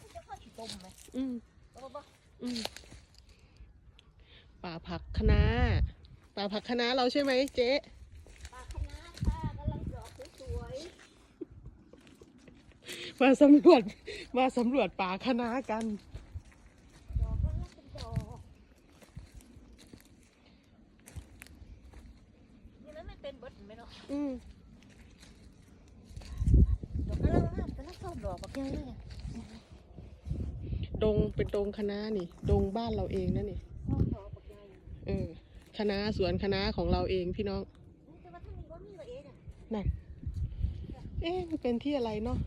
ทำไมอืมเอาบ่บ่อืมป่าผักคะน้าป่าผักคะน้าเราใช่ไหมเจ๊ปลาคณะค่ะกำลังดอกสวยมาสำรวจมาสำรวจป่าคะน้ากัน ๆดอกกำลังเป็นดอกนี่มันไม่เป็นเบิดเห็นไหมเนาะอืมดอกกำลังงามกำลังเข้าดอกบักใหญ่เลยเนี่ย ดงเป็นดงคะน้านี่ ดงบ้านเราเองนะนี่เข้าดอกบักใหญ่เออคะน้าสวนคะน้าของเราเองพี่น้องนี่แต่ว่าท่านนี้ว่ามีว่าเองอะนั่นเอ๊ะมันเป็นที่อะไรเนาะ